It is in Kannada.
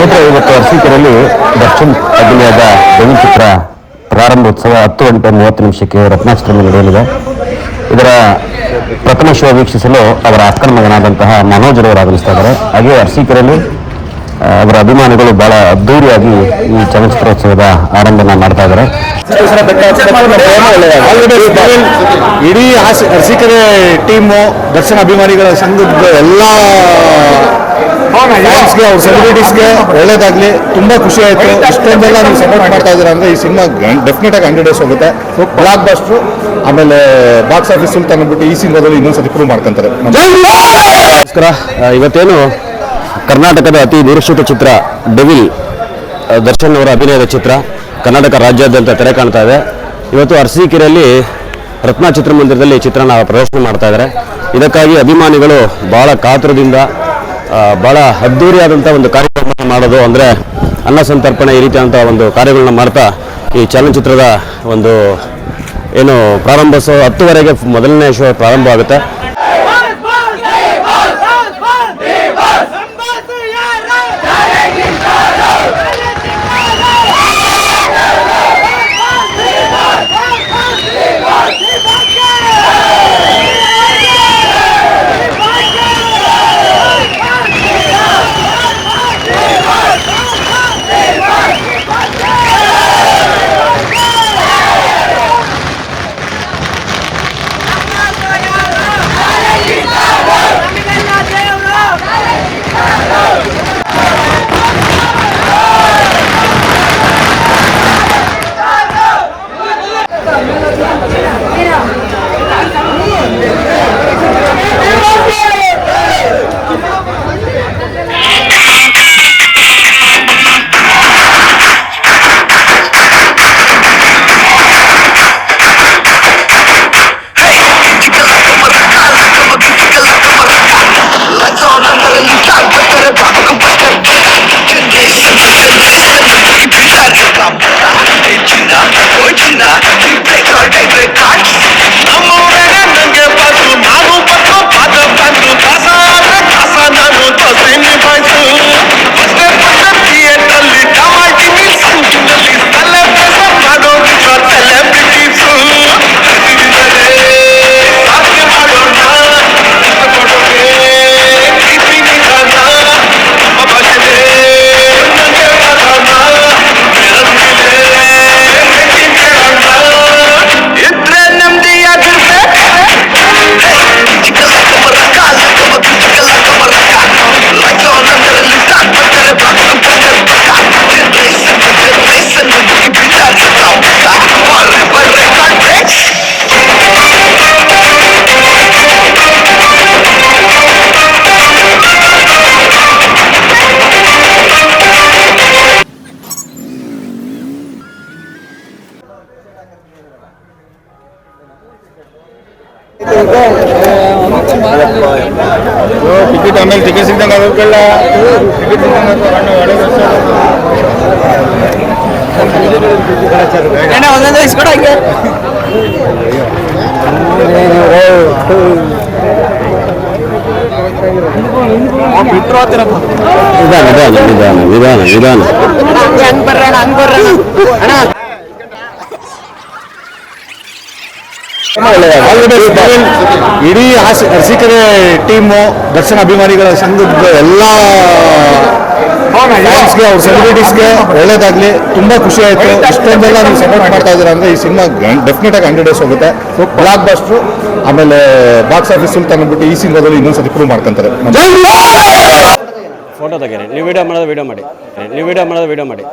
ಸ್ನೇಹಿತರೆ ಇವತ್ತು ಅರಸೀಕೆರೆಯಲ್ಲಿ ದರ್ಶನ್ ಅಭಿನಯದ ಚಿತ್ರ ಪ್ರಾರಂಭೋತ್ಸವ ಹತ್ತು ಗಂಟೆ ಮೂವತ್ತು ನಿಮಿಷಕ್ಕೆ ರತ್ನಾಶ್ರಮ ನಡೆಯಲಿದೆ. ಇದರ ಪ್ರಥಮ ಶೋ ವೀಕ್ಷಿಸಲು ಅವರ ಅಕ್ಕನ ಮಗನಾದಂತಹ ಮನೋಜ್ ಅವರು ಆಗಮಿಸ್ತಾ ಇದ್ದಾರೆ. ಹಾಗೆ ಅರಸೀಕೆರೆಯಲ್ಲಿ ಅವರ ಅಭಿಮಾನಿಗಳು ಬಹಳ ಅದ್ದೂರಿಯಾಗಿ ಈ ಚಲನಚಿತ್ರೋತ್ಸವದ ಆರಂಭನ ಮಾಡ್ತಾ ಇದ್ದಾರೆ. ಇಡೀ ಅರಸೀಕೆರೆ ಟೀಮು, ದರ್ಶನ್ ಅಭಿಮಾನಿಗಳ ಸಂಘದ ಎಲ್ಲ ಫ್ಯಾನ್ಸ್ಗೆ ಅವ್ರ ಸೆಲೆಬ್ರಿಟೀಸ್ಗೆ ಒಳ್ಳೇದಾಗ್ಲಿ. ತುಂಬಾ ಖುಷಿ ಆಯ್ತು. ಇಷ್ಟೊಂದೆಲ್ಲ ನೀವು ಸಪೋರ್ಟ್ ಮಾಡ್ತಾ ಇದ್ದೀರಾ ಅಂದ್ರೆ ಈ ಸಿನಿಮಾ ಡೆಫಿನೆಟ್ ಆಗಿ ಹಂಡ್ರೆಡ್ ಡೇಸ್ ಹೋಗುತ್ತೆ. ಬ್ಲಾಕ್ ಬಸ್ಟ್ರು ಆಮೇಲೆ ಬಾಕ್ಸ್ ಆಫೀಸ್ ಸುಲ್ತಾನ್ ಅಂದ್ಬಿಟ್ಟು ಈ ಸಿನಿಮಾದಲ್ಲಿ ಇನ್ನೊಂದ್ಸತಿ ಪ್ರೂವ್ ಮಾಡ್ಕೊಂತಾರೆ. ನಮಸ್ಕಾರ. ಇವತ್ತೇನು ಕರ್ನಾಟಕದ ಅತಿ ನಿರೀಕ್ಷಿತ ಚಿತ್ರ ಡೆವಿಲ್ ದರ್ಶನ್ ಅವರ ಅಭಿನಯದ ಚಿತ್ರ, ಕರ್ನಾಟಕ ರಾಜ್ಯಾದ್ಯಂತ ತೆರೆ ಕಾಣ್ತಾ ಇದೆ. ಇವತ್ತು ಅರಸೀಕೆರೆಯಲ್ಲಿ ರತ್ನ ಚಿತ್ರಮಂದಿರದಲ್ಲಿ ಚಿತ್ರನ ಪ್ರದರ್ಶನ ಮಾಡ್ತಾ ಇದ್ದಾರೆ. ಇದಕ್ಕಾಗಿ ಅಭಿಮಾನಿಗಳು ಬಹಳ ಕಾತುರದಿಂದ ಆ, ಬಹಳ ಅದ್ದೂರಿಯಾದಂಥ ಒಂದು ಕಾರ್ಯಕ್ರಮ ಮಾಡೋದು ಅಂದರೆ ಅನ್ನ ಸಂತರ್ಪಣೆ ಈ ರೀತಿಯಾದಂಥ ಒಂದು ಕಾರ್ಯಗಳನ್ನ ಮಾಡ್ತಾ ಈ ಚಲನಚಿತ್ರದ ಒಂದು ಏನು ಪ್ರಾರಂಭಿಸೋ ಹತ್ತುವರೆಗೆ ಮೊದಲನೇ ಶೋ ಪ್ರಾರಂಭ ಆಗುತ್ತೆ. ಟಿಕೆಟ್ ಆಮೇಲೆ ಟಿಕೆಟ್ ಸಿಗ್ದಂಗೆ ಆಗೋಕ್ಕಲ್ಲ ಟಿಕೆಟ್ ಸಿಗ್ದಂಗೆ ಒಳ್ಳೆ ಒಂದೊಂದು ಇಸ್ಕೊಡ ಹಂಗೆ ನಿಧಾನ ನಿಧಾನ ನಿಧಾನ ನಿಧಾನ ನಿಧಾನ ಹಂಗೆ ಹಂಗ್ ಬರ್ರಣ ಹಂಗ್ ಬರ್ರಣ ಅಣ್ಣ ಇಡೀ ಹಾಸ್ ಅರಸೀಕೆರೆ ಟೀಮು ದರ್ಶನ ಅಭಿಮಾನಿಗಳ ಸಂಘದ ಎಲ್ಲ ಫ್ಯಾನ್ಸ್ಗೆ ಅವ್ರ ಸೆಲೆಬ್ರಿಟೀಸ್ಗೆ ಒಳ್ಳೇದಾಗ್ಲಿ. ತುಂಬ ಖುಷಿ ಆಯ್ತು. ಇಷ್ಟೊಂದೆಲ್ಲ ನೀವು ಸಪೋರ್ಟ್ ಮಾಡ್ತಾ ಇದ್ದೀರಾ ಅಂದರೆ ಈ ಸಿನಿಮಾ ಡೆಫಿನೆಟ್ ಆಗಿ ಹಂಡ್ರೆಡ್ ಡೇಸ್ ಹೋಗುತ್ತೆ. ಬ್ಲಾಕ್ ಬಸ್ಟ್ರು ಆಮೇಲೆ ಬಾಕ್ಸ್ ಆಫೀಸ್ ಅಂತ ಅಂದ್ಬಿಟ್ಟು ಈ ಸಿನಿಮಾದಲ್ಲಿ ಇನ್ನೊಂದ್ಸತಿ ಪ್ರೂವ್ ಮಾಡ್ಕೊಂತಾರೆ. ಫೋಟೋ ತೆಗೀರಿ ನೀವು ವಿಡಿಯೋ ಮಾಡೋದು ವಿಡಿಯೋ ಮಾಡಿ. ನೀವು ವಿಡಿಯೋ ಮಾಡೋದು ವಿಡಿಯೋ ಮಾಡಿ.